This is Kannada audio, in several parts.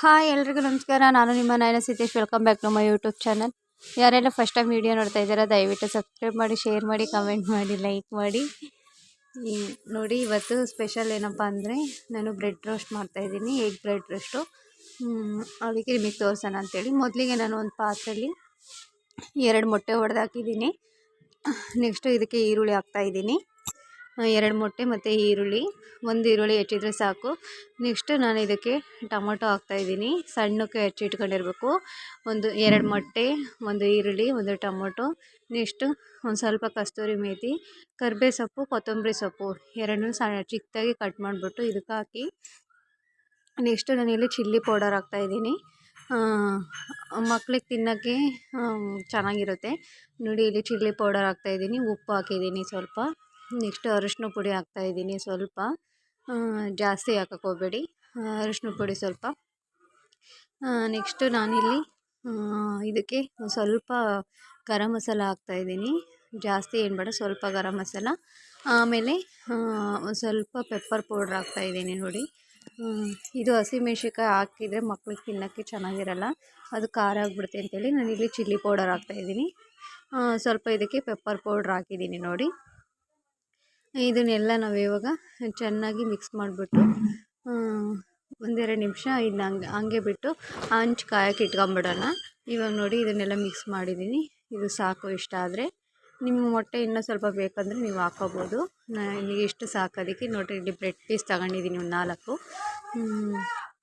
ಹಾಯ್ ಎಲ್ರಿಗೂ ನಮಸ್ಕಾರ. ನಾನು ನಿಮ್ಮ ನಾಯನ Siddesh. Welcome back to my YouTube channel ಯಾರೆಲ್ಲ ಫಸ್ಟ್ ಟೈಮ್ ವೀಡಿಯೋ ನೋಡ್ತಾ ಇದ್ದೀರಾ, ದಯವಿಟ್ಟು ಸಬ್ಸ್ಕ್ರೈಬ್ ಮಾಡಿ ಶೇರ್ ಮಾಡಿ ಕಮೆಂಟ್ ಮಾಡಿ ಲೈಕ್ ಮಾಡಿ. ನೋಡಿ, ಇವತ್ತು ಸ್ಪೆಷಲ್ ಏನಪ್ಪ ಅಂದರೆ ನಾನು ಬ್ರೆಡ್ ರೋಸ್ಟ್ ಮಾಡ್ತಾಯಿದ್ದೀನಿ ಎಗ್ ಬ್ರೆಡ್ ರೋಸ್ಟು ಅದಕ್ಕೆ ನಿಮಗೆ ತೋರಿಸೋಣ ಅಂತೇಳಿ. ಮೊದಲಿಗೆ ನಾನು ಒಂದು ಪಾತ್ರೆಯಲ್ಲಿ ಎರಡು ಮೊಟ್ಟೆ ಹೊಡೆದಾಕಿದ್ದೀನಿ ನೆಕ್ಸ್ಟು ಇದಕ್ಕೆ ಈರುಳ್ಳಿ ಹಾಕ್ತಾಯಿದ್ದೀನಿ ಎರಡು ಮೊಟ್ಟೆ ಮತ್ತು ಈರುಳ್ಳಿ. ಒಂದು ಈರುಳ್ಳಿ ಹೆಚ್ಚಿದ್ರೆ ಸಾಕು. ನೆಕ್ಸ್ಟ್ ನಾನು ಇದಕ್ಕೆ ಟೊಮೊಟೊ ಹಾಕ್ತಾಯಿದ್ದೀನಿ ಸಣ್ಣಕ್ಕೆ ಹೆಚ್ಚಿಟ್ಕೊಂಡಿರಬೇಕು ಒಂದು ಎರಡು ಮೊಟ್ಟೆ, ಒಂದು ಈರುಳ್ಳಿ, ಒಂದು ಟೊಮೊಟೊ. ನೆಕ್ಸ್ಟು ಒಂದು ಸ್ವಲ್ಪ ಕಸ್ತೂರಿ ಮೇಥಿ ಕರ್ಬೇ ಸೊಪ್ಪು, ಕೊತ್ತಂಬರಿ ಸೊಪ್ಪು. ಎರಡನ್ನೂ ಸಣ್ಣ ಚಿಕ್ಕದಾಗಿ ಕಟ್ ಮಾಡಿಬಿಟ್ಟು ಇದಕ್ಕೆ ಹಾಕಿ. ನೆಕ್ಸ್ಟು ನಾನಿಲ್ಲಿ ಚಿಲ್ಲಿ ಪೌಡರ್ ಹಾಕ್ತಾಯಿದ್ದೀನಿ ಮಕ್ಳಿಗೆ ತಿನ್ನೋಕ್ಕೆ ಚೆನ್ನಾಗಿರುತ್ತೆ. ನೋಡಿ ಇಲ್ಲಿ ಚಿಲ್ಲಿ ಪೌಡರ್ ಹಾಕ್ತಾಯಿದ್ದೀನಿ ಉಪ್ಪು ಹಾಕಿದ್ದೀನಿ ಸ್ವಲ್ಪ. ನೆಕ್ಸ್ಟ್ ಅರಿಶಿನ ಪುಡಿ ಹಾಕ್ತಾಯಿದ್ದೀನಿ ಸ್ವಲ್ಪ. ಜಾಸ್ತಿ ಹಾಕಕ್ಕೆ ಹೋಗಬೇಡಿ. ಅರಿಶಿನ ಪುಡಿ ಸ್ವಲ್ಪ. ನೆಕ್ಸ್ಟು ನಾನಿಲ್ಲಿ ಇದಕ್ಕೆ ಸ್ವಲ್ಪ ಗರಂ ಮಸಾಲ ಹಾಕ್ತಾಯಿದ್ದೀನಿ ಜಾಸ್ತಿ ಏನು ಬೇಡ, ಸ್ವಲ್ಪ ಗರಂ ಮಸಾಲ. ಆಮೇಲೆ ಒಂದು ಸ್ವಲ್ಪ ಪೆಪ್ಪರ್ ಪೌಡ್ರ್ ಹಾಕ್ತಾಯಿದ್ದೀನಿ ನೋಡಿ. ಇದು ಹಸಿಮೆಣ್ಸಿನ್ಕಾಯಿ ಹಾಕಿದರೆ ಮಕ್ಳಿಗೆ ತಿನ್ನೋಕ್ಕೆ ಚೆನ್ನಾಗಿರಲ್ಲ. ಅದು ಖಾರ ಆಗಿಬಿಡುತ್ತೆ ಅಂತೇಳಿ ನಾನಿಲ್ಲಿ ಚಿಲ್ಲಿ ಪೌಡರ್ ಹಾಕ್ತಾಯಿದ್ದೀನಿ ಸ್ವಲ್ಪ ಇದಕ್ಕೆ ಪೆಪ್ಪರ್ ಪೌಡ್ರ್ ಹಾಕಿದ್ದೀನಿ ನೋಡಿ. ಇದನ್ನೆಲ್ಲ ನಾವು ಇವಾಗ ಚೆನ್ನಾಗಿ ಮಿಕ್ಸ್ ಮಾಡಿಬಿಟ್ಟು ಒಂದೆರಡು ನಿಮಿಷ ಇದನ್ನ ಹಂಗೆ ಹಂಗೆ ಬಿಟ್ಟು ಹಂಚ್ ಕಾಯಕ್ಕೆ ಇಟ್ಕೊಂಬಿಡೋಣ. ಇವಾಗ ನೋಡಿ ಇದನ್ನೆಲ್ಲ ಮಿಕ್ಸ್ ಮಾಡಿದ್ದೀನಿ ಇದು ಸಾಕು ಇಷ್ಟ ಆದರೆ. ನಿಮ್ಮ ಮೊಟ್ಟೆ ಇನ್ನೂ ಸ್ವಲ್ಪ ಬೇಕಂದರೆ ನೀವು ಹಾಕೋಬೋದು. ನಿಮಗೆ ಇಷ್ಟು ಸಾಕೋದಕ್ಕೆ ನೋಡಿರಿ, ಇಲ್ಲಿ ಬ್ರೆಡ್ ಪೀಸ್ ತಗೊಂಡಿದ್ದೀನಿ ಒಂದು ನಾಲ್ಕು.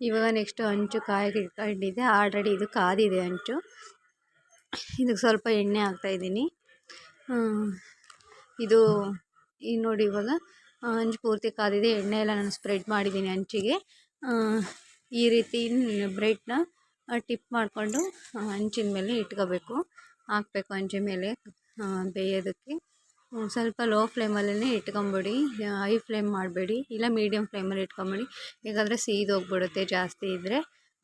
ಇವಾಗ ನೆಕ್ಸ್ಟು ಹಂಚು ಕಾಯಕ್ಕೆ ಇಟ್ಕೊಂಡಿದ್ದೆ. ಆಲ್ರೆಡಿ ಇದು ಕಾದಿದೆ ಹಂಚು ಇದಕ್ಕೆ ಸ್ವಲ್ಪ ಎಣ್ಣೆ ಹಾಕ್ತಾಯಿದ್ದೀನಿ ಇದು ಈಗ ನೋಡಿ ಇವಾಗ ಹಂಚು ಪೂರ್ತಿ ಕಾದಿದೆ ಎಣ್ಣೆ ಎಲ್ಲ ನಾನು ಸ್ಪ್ರೆಡ್ ಮಾಡಿದ್ದೀನಿ ಹಂಚಿಗೆ ಈ ರೀತಿ ಬ್ರೆಡ್ನ ಟಿಪ್ ಮಾಡಿಕೊಂಡು ಹಂಚಿನ ಮೇಲೆ ಇಟ್ಕೋಬೇಕು. ಹಾಕ್ಬೇಕು ಹಂಚಿನ ಮೇಲೆ ಬೇಯೋದಕ್ಕೆ. ಸ್ವಲ್ಪ ಲೋ ಫ್ಲೇಮಲ್ಲೇ ಇಟ್ಕೊಂಬಿಡಿ. ಹೈ ಫ್ಲೇಮ್ ಮಾಡಬೇಡಿ. ಇಲ್ಲ ಮೀಡಿಯಮ್ ಫ್ಲೇಮಲ್ಲಿ ಇಟ್ಕೊಂಬಿಡಿ. ಹೇಗಾದರೆ ಸೀದೋಗ್ಬಿಡುತ್ತೆ ಜಾಸ್ತಿ ಇದ್ದರೆ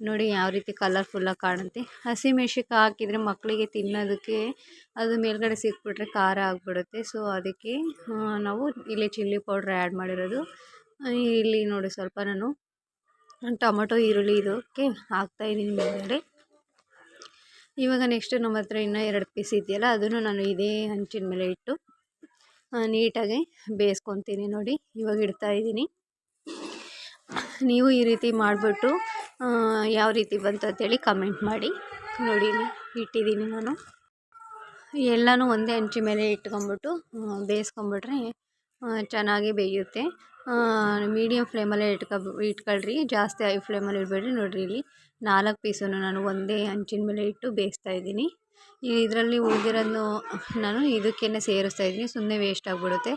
ನೋಡಿ ಯಾವ ರೀತಿ ಕಲರ್ಫುಲ್ಲಾಗಿ ಕಾಣುತ್ತೆ. ಹಸಿಮೆಣ್ಸಿಕಾಯಿ ಹಾಕಿದರೆ ಮಕ್ಕಳಿಗೆ ತಿನ್ನೋದಕ್ಕೆ ಅದು ಮೇಲ್ಗಡೆ ಸಿಕ್ಬಿಟ್ರೆ ಖಾರ ಆಗಿಬಿಡುತ್ತೆ. ಸೊ ಅದಕ್ಕೆ ನಾವು ಇಲ್ಲಿ ಚಿಲ್ಲಿ ಪೌಡ್ರ್ ಆ್ಯಡ್ ಮಾಡಿರೋದು. ಇಲ್ಲಿ ನೋಡಿ ಸ್ವಲ್ಪ ನಾನು ಟೊಮೊಟೊ, ಈರುಳ್ಳಿ ಇದಕ್ಕೆ ಹಾಕ್ತಾಯಿದ್ದೀನಿ ಮೇಲ್ಗಡೆ. ಇವಾಗ ನೆಕ್ಸ್ಟ್ ನಮ್ಮ ಹತ್ರ ಇನ್ನೂ ಎರಡು ಪೀಸ್ ಇದೆಯಲ್ಲ, ಅದನ್ನು ನಾನು ಇದೇ ಹಂಚಿನ ಮೇಲೆ ಇಟ್ಟು ನೀಟಾಗಿ ಬೇಯಿಸ್ಕೊತೀನಿ ನೋಡಿ. ಇವಾಗ ಇಡ್ತಾಯಿದ್ದೀನಿ ನೀವು ಈ ರೀತಿ ಮಾಡಿಬಿಟ್ಟು ಯಾವ ರೀತಿ ಬಂತು ಅಂತೇಳಿ ಕಮೆಂಟ್ ಮಾಡಿ. ನೋಡಿ, ಇಟ್ಟಿದ್ದೀನಿ ನಾನು. ಎಲ್ಲನೂ ಒಂದೇ ಹಂಚಿ ಮೇಲೆ ಇಟ್ಕೊಂಬಿಟ್ಟು ಬೇಯಿಸ್ಕೊಂಬಿಟ್ರೆ ಚೆನ್ನಾಗಿ ಬೇಯುತ್ತೆ. ಮೀಡಿಯಮ್ ಫ್ಲೇಮಲ್ಲೇ ಇಟ್ಕೊ, ಇಟ್ಕೊಳ್ರಿ. ಜಾಸ್ತಿ ಹೈ ಫ್ಲೇಮಲ್ಲಿ ಇಡಬೇಡ್ರಿ. ನೋಡಿರಿ ಇಲ್ಲಿ ನಾಲ್ಕು ಪೀಸನ್ನು ನಾನು ಒಂದೇ ಹಂಚಿನ ಮೇಲೆ ಇಟ್ಟು ಬೇಯಿಸ್ತಾ ಇದ್ದೀನಿ. ಇದರಲ್ಲಿ ಉಳಿದಿರೋದನ್ನು ನಾನು ಇದಕ್ಕೇ ಸೇರಿಸ್ತಾ ಇದ್ದೀನಿ. ಸುಮ್ಮನೆ ವೇಸ್ಟ್ ಆಗಿಬಿಡುತ್ತೆ.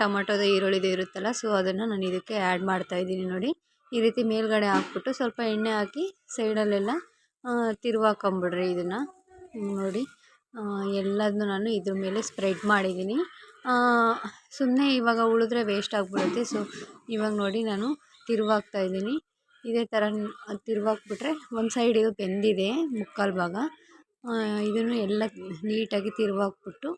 ಟೊಮೊಟೊದು, ಈರುಳ್ಳಿದು ಇರುತ್ತಲ್ಲ ಸೊ ಅದನ್ನು ನಾನು ಇದಕ್ಕೆ ಆ್ಯಡ್ ಮಾಡ್ತಾ ಇದ್ದೀನಿ ನೋಡಿ. ಈ ರೀತಿ ಮೇಲ್ಗಡೆ ಹಾಕ್ಬಿಟ್ಟು ಸ್ವಲ್ಪ ಎಣ್ಣೆ ಹಾಕಿ ಸೈಡಲ್ಲೆಲ್ಲ ತಿರುವಾಕೊಂಬಿಡ್ರಿ ಇದನ್ನು. ನೋಡಿ. ಎಲ್ಲದನ್ನು ನಾನು ಇದ್ರ ಮೇಲೆ ಸ್ಪ್ರೆಡ್ ಮಾಡಿದ್ದೀನಿ. ಸುಮ್ಮನೆ ಇವಾಗ ಉಳಿದ್ರೆ ವೇಸ್ಟ್ ಆಗಿಬಿಡುತ್ತೆ. ಸೊ ಇವಾಗ ನೋಡಿ ನಾನು ತಿರುವಾಕ್ತಾ ಇದ್ದೀನಿ. ಇದೇ ಥರ ತಿರುವಾಕ್ಬಿಟ್ರೆ ಒಂದು ಸೈಡ್ ಇದು ಬೆಂದಿದೆ, ಮುಕ್ಕಾಲು ಭಾಗ. ಇದನ್ನು ಎಲ್ಲ ನೀಟಾಗಿ ತಿರುವಾಕ್ಬಿಟ್ಟು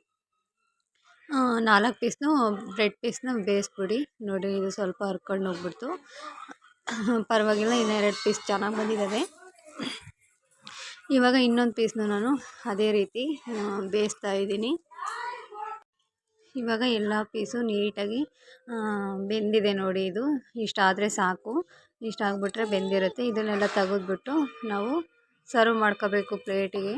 ನಾಲ್ಕು ಪೀಸ್ನು ಬ್ರೆಡ್ ಪೀಸ್ನ ಬೇಯಿಸ್ಬಿಡಿ. ನೋಡಿ, ಇದು ಸ್ವಲ್ಪ ಹರ್ಕೊಂಡು ಹೋಗ್ಬಿಡ್ತು. ಪರವಾಗಿಲ್ಲ ಇನ್ನೆರಡು ಪೀಸ್ ಚೆನ್ನಾಗಿ ಬಂದಿದ್ದಾವೆ. ಇವಾಗ ಇನ್ನೊಂದು ಪೀಸ್ನ ನಾನು ಅದೇ ರೀತಿ ಬೇಯಿಸ್ತಾ ಇದ್ದೀನಿ. ಇವಾಗ ಎಲ್ಲ ಪೀಸು ನೀಟಾಗಿ ಬೆಂದಿದೆ ನೋಡಿ ಇದು. ಇಷ್ಟಾದರೆ ಸಾಕು. ಇಷ್ಟ ಆಗಿಬಿಟ್ರೆ ಬೆಂದಿರುತ್ತೆ. ಇದನ್ನೆಲ್ಲ ತೆಗೆದ್ಬಿಟ್ಟು ನಾವು ಸರ್ವ್ ಮಾಡ್ಕೋಬೇಕು ಪ್ಲೇಟಿಗೆ.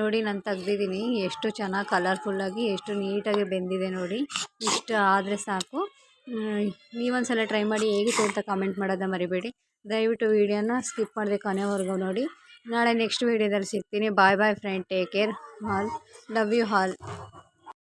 ನೋಡಿ ನಾನು ತೆಗ್ದಿದ್ದೀನಿ. ಎಷ್ಟು ಚೆನ್ನಾಗಿ ಕಲರ್ಫುಲ್ಲಾಗಿ ಎಷ್ಟು ನೀಟಾಗಿ ಬೆಂದಿದೆ ನೋಡಿ. ಇಷ್ಟು ಆದರೆ ಸಾಕು. ನೀವೊಂದ್ಸಲ ಟ್ರೈ ಮಾಡಿ ಹೇಗಿತ್ತು ಅಂತ ಕಾಮೆಂಟ್ ಮಾಡೋದ ಮರಿಬೇಡಿ. ದಯವಿಟ್ಟು ವೀಡಿಯೋನ ಸ್ಕಿಪ್ ಮಾಡಿದೆ ಕೊನೆವರೆಗೂ ನೋಡಿ. ನಾಳೆ ನೆಕ್ಸ್ಟ್ ವೀಡಿಯೋದಲ್ಲಿ ಸಿಗ್ತೀನಿ. Bye bye friend take care all love you all